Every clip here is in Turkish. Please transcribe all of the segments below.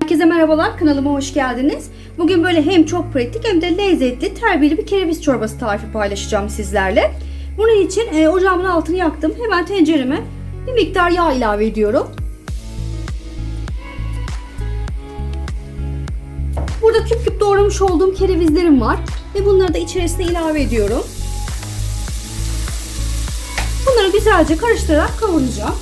Herkese merhabalar, kanalıma hoş geldiniz. Bugün böyle hem çok pratik hem de lezzetli, terbiyeli bir kereviz çorbası tarifi paylaşacağım sizlerle. Bunun için e, ocağımın altını yaktım. Hemen tencereme bir miktar yağ ilave ediyorum. Burada küp küp doğramış olduğum kerevizlerim var. Ve bunları da içerisine ilave ediyorum. Güzelce karıştırarak kavuracağım.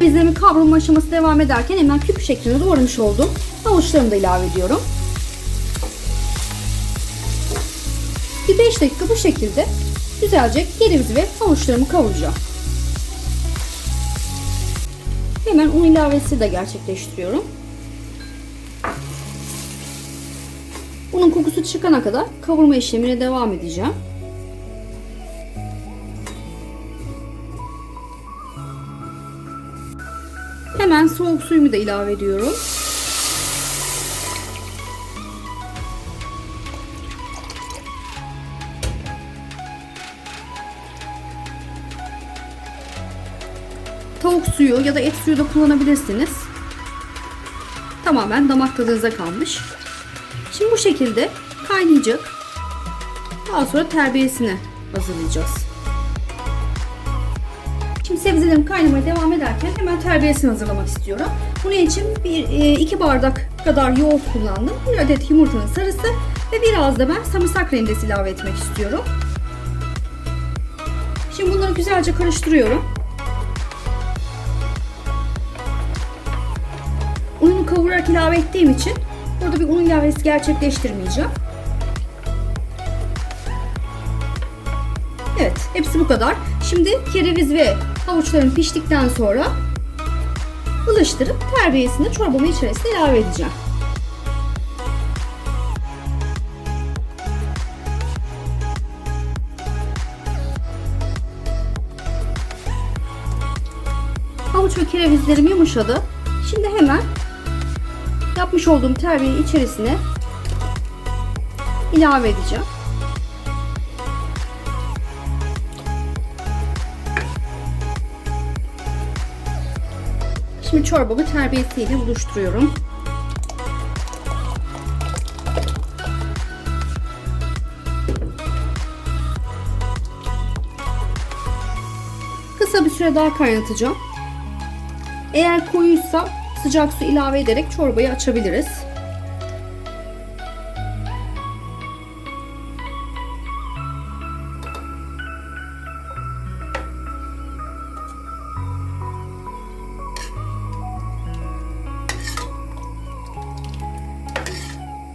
Bizlerimin kavrulma aşaması devam ederken hemen küp şeklinde doğramış olduğum havuçlarımı da ilave ediyorum. Bir 5 dakika bu şekilde güzelce kereviz ve havuçlarımı kavuracağım. Hemen un ilavesi de gerçekleştiriyorum. Unun kokusu çıkana kadar kavurma işlemine devam edeceğim. Hemen soğuk suyumu da ilave ediyorum. Tavuk suyu ya da et suyu da kullanabilirsiniz. Tamamen damak tadınıza kalmış. Şimdi bu şekilde kaynayacak. Daha sonra terbiyesini hazırlayacağız. Şimdi sebzelerim kaynamaya devam ederken hemen terbiyesini hazırlamak istiyorum. Bunun için bir e, iki bardak kadar yoğurt kullandım. Bir adet yumurtanın sarısı ve biraz da ben sarımsak rendesi ilave etmek istiyorum. Şimdi bunları güzelce karıştırıyorum. Ununu kavurarak ilave ettiğim için burada bir un ilavesi gerçekleştirmeyeceğim. Evet, hepsi bu kadar. Şimdi kereviz ve havuçların piştikten sonra ılıştırıp terbiyesini çorbamın içerisine ilave edeceğim. Havuç ve kerevizlerim yumuşadı. Şimdi hemen yapmış olduğum terbiyeyi içerisine ilave edeceğim. Şimdi çorbamı terbiyesiyle buluşturuyorum. Kısa bir süre daha kaynatacağım. Eğer koyuysa sıcak su ilave ederek çorbayı açabiliriz.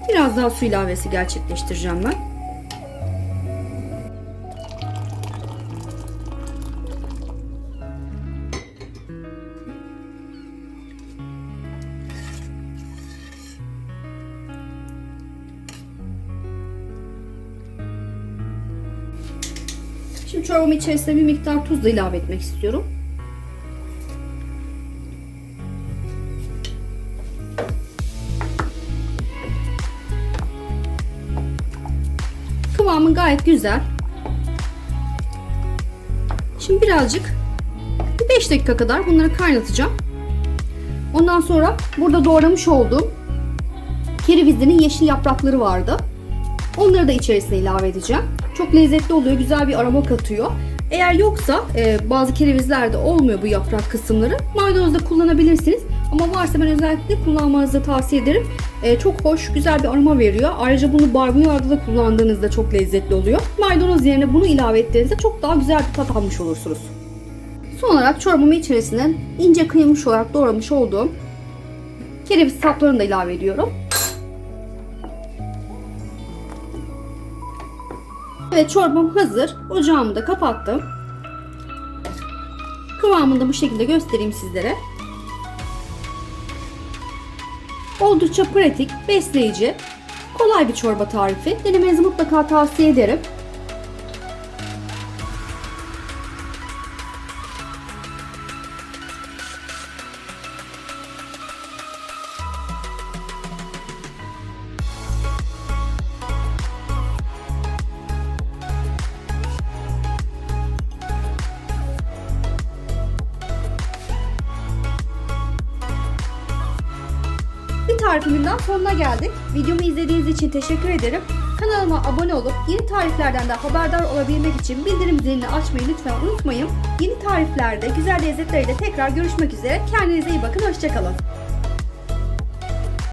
Biraz daha su ilavesi gerçekleştireceğim ben. Şimdi çorbamın içerisine bir miktar tuz da ilave etmek istiyorum. Kıvamı gayet güzel. Şimdi birazcık 5 dakika kadar bunları kaynatacağım. Ondan sonra burada doğramış olduğum kerevizlerin yeşil yaprakları vardı. Onları da içerisine ilave edeceğim. Çok lezzetli oluyor, güzel bir aroma katıyor. Eğer yoksa e, bazı kerevizlerde olmuyor bu yaprak kısımları. Maydanoz da kullanabilirsiniz. Ama varsa ben özellikle kullanmanızı tavsiye ederim. E, çok hoş, güzel bir aroma veriyor. Ayrıca bunu barbunyarda da kullandığınızda çok lezzetli oluyor. Maydanoz yerine bunu ilave ettiğinizde çok daha güzel bir tat almış olursunuz. Son olarak çorbamın içerisine ince kıyılmış olarak doğramış olduğum kereviz saplarını da ilave ediyorum. Evet çorbam hazır. Ocağımı da kapattım. Kıvamını da bu şekilde göstereyim sizlere. Oldukça pratik, besleyici, kolay bir çorba tarifi. Denemenizi mutlaka tavsiye ederim. Daha sonuna geldik. Videomu izlediğiniz için teşekkür ederim. Kanalıma abone olup yeni tariflerden de haberdar olabilmek için bildirim zilini açmayı lütfen unutmayın. Yeni tariflerde, güzel lezzetlerle tekrar görüşmek üzere. Kendinize iyi bakın, hoşçakalın.